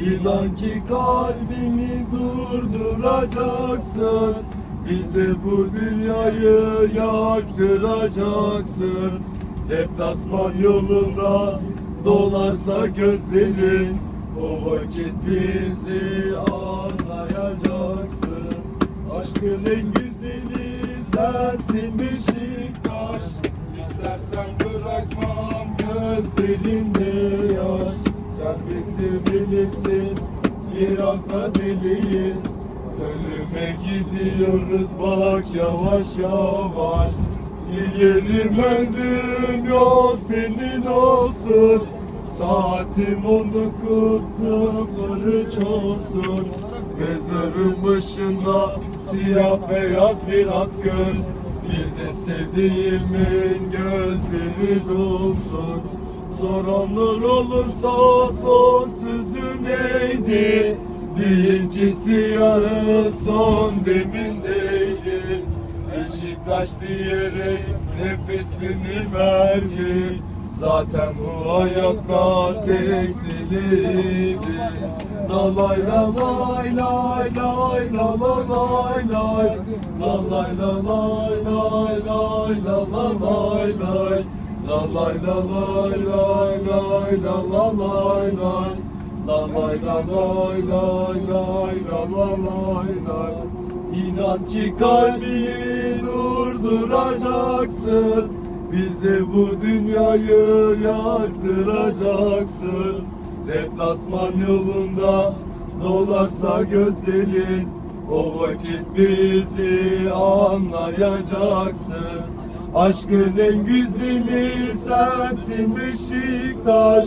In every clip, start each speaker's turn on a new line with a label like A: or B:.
A: İnan ki kalbimi durduracaksın. Bize bu dünyayı yaktıracaksın. Deplasman yolunda dolarsa gözlerin O vakit bizi anlayacaksın. Aşkın en güzeli sensin Beşiktaş İstersen bırakmam gözlerimde yaş. Sen bizi bilirsin biraz da deliyiz. Ölüme gidiyoruz bak yavaş yavaş. Dilerim öldüm yol senin olsun. Saatim 19.03 olsun Mezarın başında siyah beyaz bir atkın Bir de sevdiğimin gözleri dolsun. Soranlar olursa son sözü neydi? Deyin ki siyahın son demindeydi. Beşiktaş diyerek nefesini verdi. Zaten bu hayatta tek diliydi Lalay lalay lay lay la la lay lay Lalay lalay lay lay la la lay lay Lalay lalay lay lay la la lay lay Lalay lalay lay lay la la lay lay İnan ki kalbimi durduracaksın Bize bu dünyayı yaktıracaksın Deplasman yolunda dolarsa gözlerin O vakit bizi anlayacaksın. Aşkın en güzeli sensin Beşiktaş.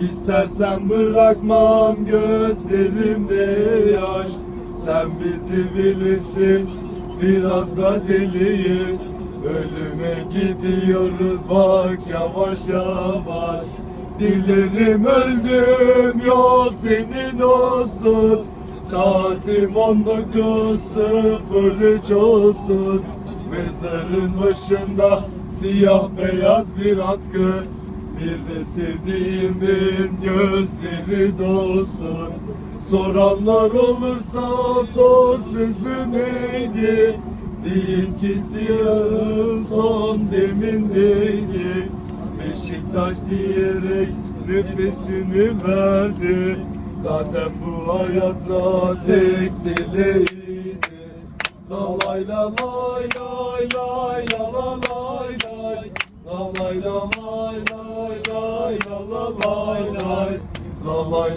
A: İstersen bırakmam gözlerimde yaş. Sen bizi bilirsin biraz da deliyiz. Ölüme gidiyoruz bak yavaş yavaş Dilerim öldüm yol senin olsun. Saatim 19.03 olsun. Mezarın başında siyah beyaz bir atkı. Bir de sevdiğimin gözleri dolsun. Soranlar olursa son sözü neydi? Deyin ki siyahın son demindeydi Beşiktaş diyerek nefesini verdi Zaten bu hayatta tek dileğiydi Lalay lalay lay lay la la lay lay Lalay lalay lay lay la la lay lay